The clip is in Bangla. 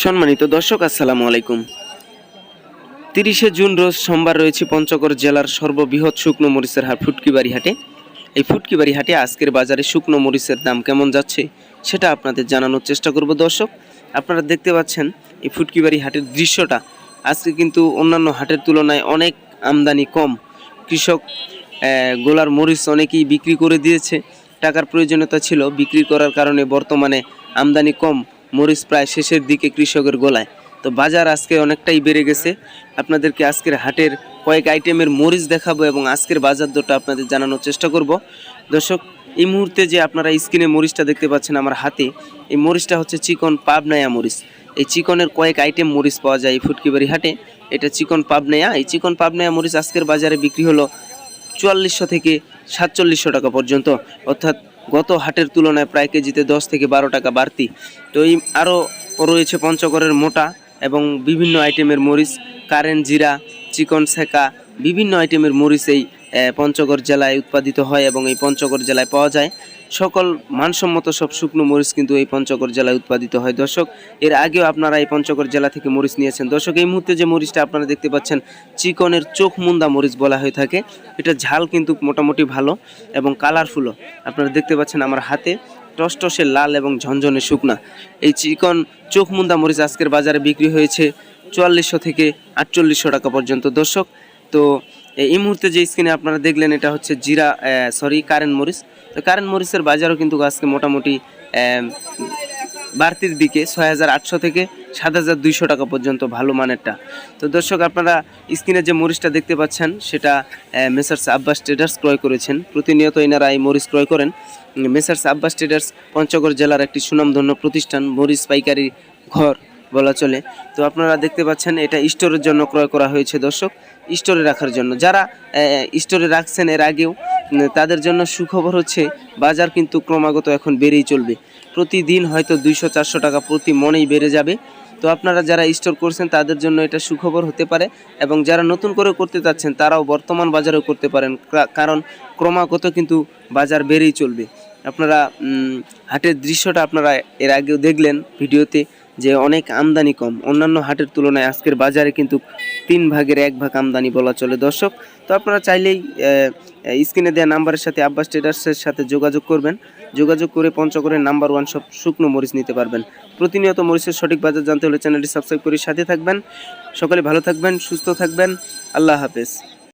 সম্মানিত দর্শক, আসসালামু আলাইকুম। তিরিশে জুন রোজ সোমবার রয়েছে পঞ্চগড় জেলার সর্ববৃহৎ শুকনো মরিচের হাট ফুটকিবাড়ি হাটে। এই ফুটকিবাড়ি হাটে আজকের বাজারে শুকনো মরিচের দাম কেমন যাচ্ছে সেটা আপনাদের জানানোর চেষ্টা করব দর্শক। আপনারা দেখতে পাচ্ছেন এই ফুটকিবাড়ি হাটের দৃশ্যটা। আজকে কিন্তু অন্যান্য হাটের তুলনায় অনেক আমদানি কম। কৃষক গোলার মরিচ অনেকেই বিক্রি করে দিয়েছে। টাকার প্রয়োজনীয়তা ছিল, বিক্রি করার কারণে বর্তমানে আমদানি কম। মরিচ প্রায় শেষের দিকে কৃষকের গোলায়। তো বাজার আজকে অনেকটাই বেড়ে গেছে। আপনাদেরকে আজকের হাটের কয়েক আইটেমের মরিচ দেখাবো এবং আজকের বাজার দরটা আপনাদের জানানোর চেষ্টা করব। দর্শক, এই মুহূর্তে যে আপনারা স্ক্রিনে মরিচটা দেখতে পাচ্ছেন আমার হাতে, এই মরিচটা হচ্ছে চিকন পাবনায়া মরিচ। এই চিকনের কয়েক আইটেম মরিচ পাওয়া যায় এই ফুটকিবাড়ি হাটে। এটা চিকন পাবনায়া। এই চিকন পাবনায়া মরিচ আজকের বাজারে বিক্রি হলো চুয়াল্লিশশো থেকে সাতচল্লিশশো টাকা পর্যন্ত। অর্থাৎ গত হাটের তুলনায় প্রায় কেজিতে দশ থেকে বারো টাকা বাড়তি। তো এই আরও রয়েছে পঞ্চগড়ের মোটা এবং বিভিন্ন আইটেমের মরিচ কারেন্ট জিরা, চিকন সেকা বিভিন্ন আইটেমের মরিচ এই পঞ্চগড় জেলায় উৎপাদিত হয় এবং এই পঞ্চগড় জেলায় পাওয়া যায়। সকল মানসম্মত সব শুকনো মরিচ কিন্তু এই পঞ্চগড় জেলায় উৎপাদিত হয়। দর্শক, এর আগেও আপনারা এই পঞ্চগড় জেলা থেকে মরিচ নিয়েছেন। দর্শক, এই মুহূর্তে যে মরিচটা আপনারা দেখতে পাচ্ছেন, চিকনের চোখ মুন্দা মরিচ বলা হয়ে থাকে। এটা ঝাল কিন্তু মোটামুটি ভালো এবং কালারফুলও আপনারা দেখতে পাচ্ছেন আমার হাতে টসটসে লাল এবং ঝনঝনে শুকনা। এই চিকন চোখ মুন্দা মরিচ আজকের বাজারে বিক্রি হয়েছে চুয়াল্লিশশো থেকে আটচল্লিশশো টাকা পর্যন্ত। দর্শক, তো এই মুহূর্তে যে স্ক্রিনে আপনারা দেখলেন এটা হচ্ছে জিরা সরি কারেন্ট মরিচ। তো কারেন্ট মরিচের বাজারও কিন্তু আজকে মোটামুটি বাড়তির দিকে, ছয় হাজার আটশো থেকে সাত হাজার দুইশো টাকা পর্যন্ত ভালো মানেরটা। তো দর্শক, আপনারা স্ক্রিনে যে মরিচটা দেখতে পাচ্ছেন, সেটা মেসার্স আব্বাস ট্রেডার্স ক্রয় করেছেন। প্রতিনিয়ত এনারা এই মরিচ ক্রয় করেন। মেসার্স আব্বাস ট্রেডার্স পঞ্চগড় জেলার একটি সুনামধন্য প্রতিষ্ঠান, মরিচ পাইকারি ঘর। বলা চলে। তো আপনারা দেখতে পাচ্ছেন, এটা স্টোরের জন্য ক্রয় করা হয়েছে দর্শক। স্টোরে রাখার জন্য। যারা স্টোরে রাখছেন এর আগেও তাদের জন্য সুখবর হচ্ছে, বাজার কিন্তু ক্রমাগত এখন বেড়েই চলবে। প্রতিদিন হয়তো দুইশো, চারশো টাকা প্রতি মনেই বেড়ে যাবে। তো আপনারা যারা স্টোর করছেন, তাদের জন্য এটা সুখবর হতে পারে এবং যারা নতুন করে করতে চাচ্ছেন, তারাও বর্তমান বাজারেও করতে পারেন। কারণ ক্রমাগত কিন্তু বাজার বেড়েই চলবে। আপনারা হাটের দৃশ্যটা আপনারা এর আগেও দেখলেন ভিডিওতে। যে অনেক আমদানি কম। অন্যান্য হাটের তুলনায় আজকের বাজারে কিন্তু তিন ভাগের এক ভাগ আমদানি বলা চলে। দর্শক, তো আপনারা চাইলেই স্ক্রিনে দেওয়া নাম্বারের সাথে আব্বাস ট্রেডার্সের সাথে যোগাযোগ করবেন। যোগাযোগ করে পঞ্চগড়ের নাম্বার ওয়ান সব শুকনো মরিচ নিতে পারবেন। প্রতিনিয়ত মরিচের সঠিক বাজার জানতে হলে চ্যানেলটি সাবস্ক্রাইব করে সাথে থাকবেন। সকলে ভালো থাকবেন, সুস্থ থাকবেন। আল্লাহ হাফেজ।